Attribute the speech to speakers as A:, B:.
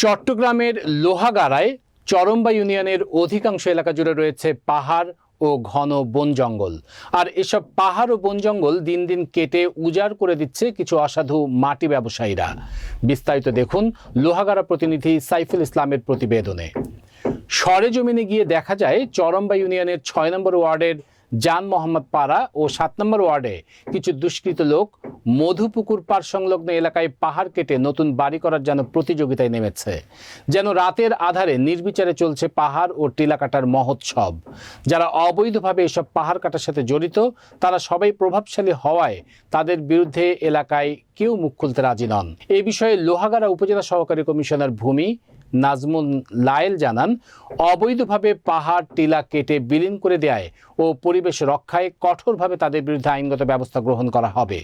A: চট্টগ্রামের লোহাগাড়ায় চরম্বা ইউনিয়নের অধিকাংশ এলাকা জুড়ে রয়েছে পাহাড় ও ঘন বন জঙ্গল। আর এসব পাহাড় ও বন জঙ্গল দিন দিন কেটে উজাড় করে দিচ্ছে কিছু অসাধু মাটি ব্যবসায়ীরা। বিস্তারিত দেখুন লোহাগাড়া প্রতিনিধি সাইফুল ইসলামের প্রতিবেদনে। সরেজমিনে গিয়ে দেখা যায় চরম্বা ইউনিয়নের ছয় নম্বর ওয়ার্ডের জান মোহাম্মদ পাড়া ও সাত নম্বর ওয়ার্ডে কিছু দুষ্কৃত লোক মধুপুকুর পার সংলগ্ন এলাকায় পাহাড় কেটে নতুন বাড়ি করার যেন প্রতিযোগিতায় নেমেছে। যেন রাতের আধারে নির্বিচারে চলছে পাহাড় ও টিলা কাটার মহোৎসব। যারা অবৈধভাবে এসব পাহাড় কাটার সাথে জড়িত, তারা সবাই প্রভাবশালী হওয়ায় তাদের বিরুদ্ধে এলাকায় কেউ মুখ খুলতে রাজি নন। এ বিষয়ে লোহাগাড়া উপজেলা সহকারী কমিশনার ভূমি নাজমুল লায়েল জানান, অবৈধভাবে পাহাড়, টিলা কেটে বিলীন করে দেয় ও পরিবেশ রক্ষায় কঠোরভাবে তাদের বিরুদ্ধে আইনগত ব্যবস্থা গ্রহণ করা হবে।